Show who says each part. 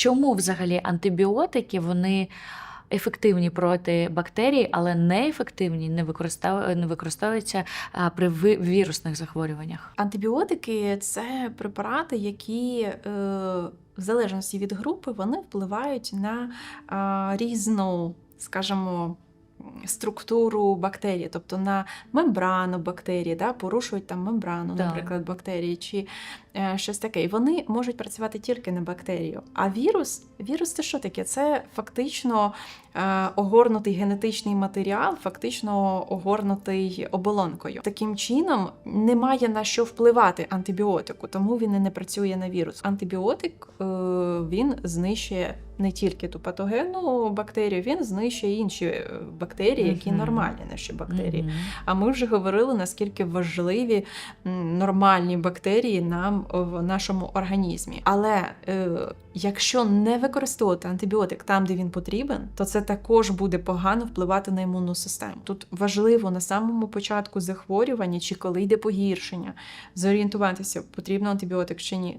Speaker 1: чому взагалі антибіотики вони ефективні проти бактерій, але неефективні, не не використовуються при вірусних захворюваннях?
Speaker 2: Антибіотики це препарати, які е, в залежності від групи вони впливають на різну, скажімо, структуру бактерії, тобто на мембрану бактерії, да, порушують там мембрану,
Speaker 1: Так.
Speaker 2: наприклад, бактерії, чи е, щось таке. І вони можуть працювати тільки на бактерію. А вірус, вірус це що таке? Це фактично е, огорнутий генетичний матеріал, фактично огорнутий оболонкою. Таким чином немає на що впливати антибіотику, тому він і не працює на вірус. Антибіотик е, він знищує не тільки ту патогенну бактерію, він знищує інші е, бактерії, які нормальні наші бактерії. А ми вже говорили, наскільки важливі нормальні бактерії нам в нашому організмі. Але е, якщо не використовувати антибіотик там, де він потрібен, то це також буде погано впливати на імунну систему. Тут важливо на самому початку захворювання чи коли йде погіршення, зорієнтуватися, потрібно антибіотик чи ні.